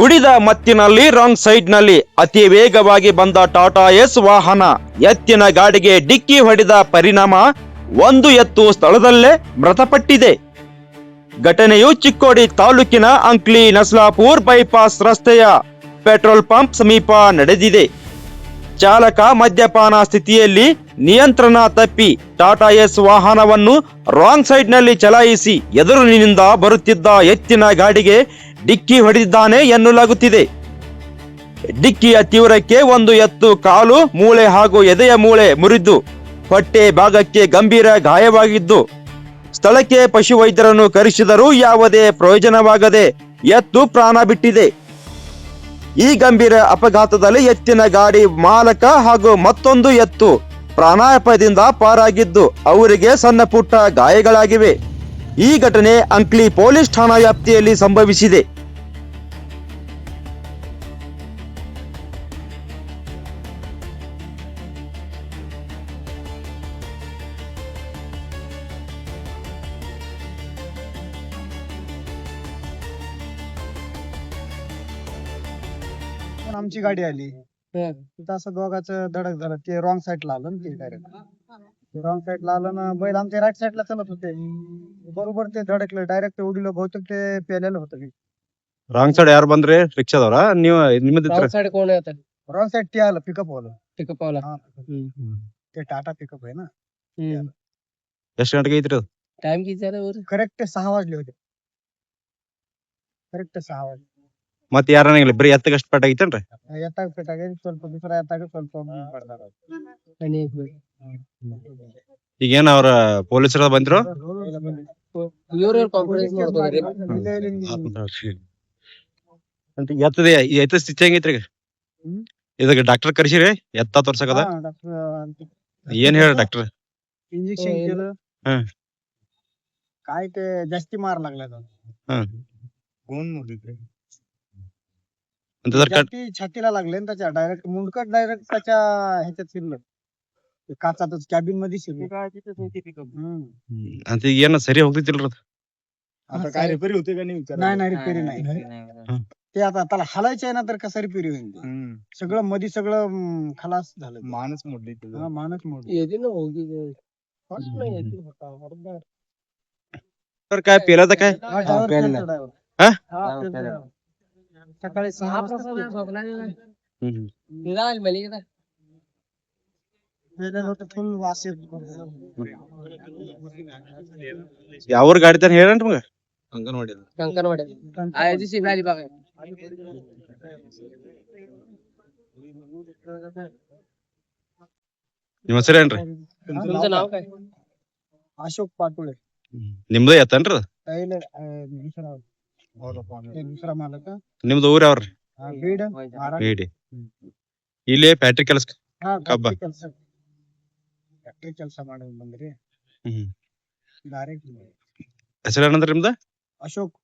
ಕುಡಿದ ಮತ್ತಿನಲ್ಲಿ ರಾಂಗ್ ಸೈಡ್ನಲ್ಲಿ ಅತಿ ವೇಗವಾಗಿ ಬಂದ ಟಾಟಾ ಎಸ್ ವಾಹನ ಎತ್ತಿನ ಗಾಡಿಗೆ ಡಿಕ್ಕಿ ಹೊಡೆದ ಪರಿಣಾಮ ಒಂದು ಎತ್ತು ಸ್ಥಳದಲ್ಲೇ ಮೃತಪಟ್ಟಿದೆ. ಘಟನೆಯು ಚಿಕ್ಕೋಡಿ ತಾಲೂಕಿನ ಅಂಕ್ಲಿ ನಸ್ಲಾಪುರ್ ಬೈಪಾಸ್ ರಸ್ತೆಯ ಪೆಟ್ರೋಲ್ ಪಂಪ್ ಸಮೀಪ ನಡೆದಿದೆ. ಚಾಲಕ ಮದ್ಯಪಾನ ಸ್ಥಿತಿಯಲ್ಲಿ ನಿಯಂತ್ರಣ ತಪ್ಪಿ ಟಾಟಾ ಎಸ್ ವಾಹನವನ್ನು ರಾಂಗ್ ಸೈಡ್ನಲ್ಲಿ ಚಲಾಯಿಸಿ ಎದುರಿನಿಂದ ಬರುತ್ತಿದ್ದ ಎತ್ತಿನ ಗಾಡಿಗೆ ಡಿಕ್ಕಿ ಹೊಡೆದಿದ್ದಾನೆ ಎನ್ನಲಾಗುತ್ತಿದೆ. ಡಿಕ್ಕಿಯ ತೀವ್ರಕ್ಕೆ ಒಂದು ಎತ್ತು ಕಾಲು, ಮೂಳೆ ಹಾಗೂ ಎದೆಯ ಮೂಳೆ ಮುರಿದು ಹೊಟ್ಟೆ ಭಾಗಕ್ಕೆ ಗಂಭೀರ ಗಾಯವಾಗಿದ್ದು, ಸ್ಥಳಕ್ಕೆ ಪಶುವೈದ್ಯರನ್ನು ಕರೆಸಿದರೂ ಯಾವುದೇ ಪ್ರಯೋಜನವಾಗದೆ ಎತ್ತು ಪ್ರಾಣ ಬಿಟ್ಟಿದೆ. ಈ ಗಂಭೀರ ಅಪಘಾತದಲ್ಲಿ ಎತ್ತಿನ ಗಾಡಿ ಮಾಲಕ ಹಾಗೂ ಮತ್ತೊಂದು ಎತ್ತು ಪ್ರಾಣಾಪಾಯದಿಂದ ಪಾರಾಗಿದ್ದು, ಅವರಿಗೆ ಸಣ್ಣ ಪುಟ್ಟ ಗಾಯಗಳಾಗಿವೆ. ಈ ಘಟನೆ ಅಂಕ್ಲಿ ಪೊಲೀಸ್ ಠಾಣಾ ವ್ಯಾಪ್ತಿಯಲ್ಲಿ ಸಂಭವಿಸಿದೆ. पण आमची गाडी आली तिथं असं दोघांचं धडक झालं ते रॉंग साईडला आलं ना ते डायरेक्ट रॉंग साईडला आलं ना बैल आमच्या राईट साईडला चालत होते बरोबर ते धडकलं डायरेक्ट उडलं बहुतेक ते पेलेलं होतं ರಾಂಗ್ ಸೈಡ್ ಯಾರು ಬಂದ್ರಿ ರಿಕ್ಷಾದವ್ರ ನೀವು ನಿಮ್ಮದಿತ್ರ राउट साइड कोण आहे आता रॉंग साईड ते आलं पिकअप होलं पिकअप वाला हा ते टाटा पिकअप आहे ना ಎಷ್ಟ್ ಗಂಟೆಗೆ ಐತ್ರಿ ಅದು टाइम किती झाला वर करेक्ट सहा वाजले होते ಕರೆಕ್ಟ್ ಸಹ ವಾಜಲೆ ಮತ್ ಯಾರನ ಇಲ್ಲ ಬರೀ ಎತ್ತಗ ಅಷ್ಟ ಪೆಟ್ ಆಗೈತೇನ್ರಿ? ಎತ್ತಾಗ ಪೆಟ್ ಆಗೈತಿ ಸ್ವಲ್ಪ ಬಿಸಿಲ ಎತ್ತಾಗ ಸ್ವಲ್ಪ ಕಣಿ ಈಗೇನ್ ಅವ್ರ ಪೊಲೀಸರ ಬಂದ್ರು? ಎತ್ತದೆ ಎತ್ತ ಸ್ಟಿಚ್ ಹೆಂಗೈತ್ರಿ ಇದಕ್ಕೆ ಡಾಕ್ಟರ್ ಕರ್ಸಿರಿ ಎತ್ತ ತೋರ್ಸಕದ? ಏನ್ ಹೇಳ ಡಾಕ್ಟರ್ ಇಂಜೆಕ್ಷನ್ ಕಾಯ್ತೆ ಜಾಸ್ತಿ ಮಾರ್ಲಾಗ್ಲದ ಹ್ಮ್ ಗೋನ್ ಮುರಿದ್ರಿ छातीला लागले ना त्याच्या डायरेक्ट मुंडकट डायरेक्ट त्याच्या ह्याच्यात शिरलं. ते काचातच कॅबिनमध्ये शिरलं. आणि ते ये ना सरी होते तिला आता काय रिपेरी होते का नाही नाही रिपेरी नाही ते आता त्याला हलायचं आहे ना तर कसं रिपेरी होईल सगळं मध्ये सगळं खलास झालं मानच मोडली हा, मानच मोड तर काय पेरायचं तर काय हा, सकाळी सहा हा वाजता प्रकार झोपला नाही ना. हम्म. निघाल मेली का पेरलेलं होतं फुल वास येत ಯಾವ್ರ ಗಾಡಿ ತಾನ ಹೇಳನ್ರಿ ಮಗ ಅಂಗನವಾಡಿ कंकणवाड्यात आहे दिवशी आली बघा ನಿಮ್ಮ ಹೆಸರೇನ್ರಿ तुमचं नाव काय अशोक पाटोळे ನಿಮ್ದ ಎತ್ತನ್ರಿ ಅದು? ನಿಮ್ದು ಊರ್ ಯಾವ್ರಿ? ಬೀಡಿ ಇಲ್ಲಿ ಫ್ಯಾಕ್ಟ್ರಿ ಕೆಲಸ ಕಬ್ಬ. ಫ್ಯಾಕ್ಟ್ರಿ ಕೆಲಸ ಮಾಡಿ ಬಂದ್ರಿ. ಹ್ಮ್. ಏನಂದ್ರಿ ನಿಮ್ದ? ಅಶೋಕ್.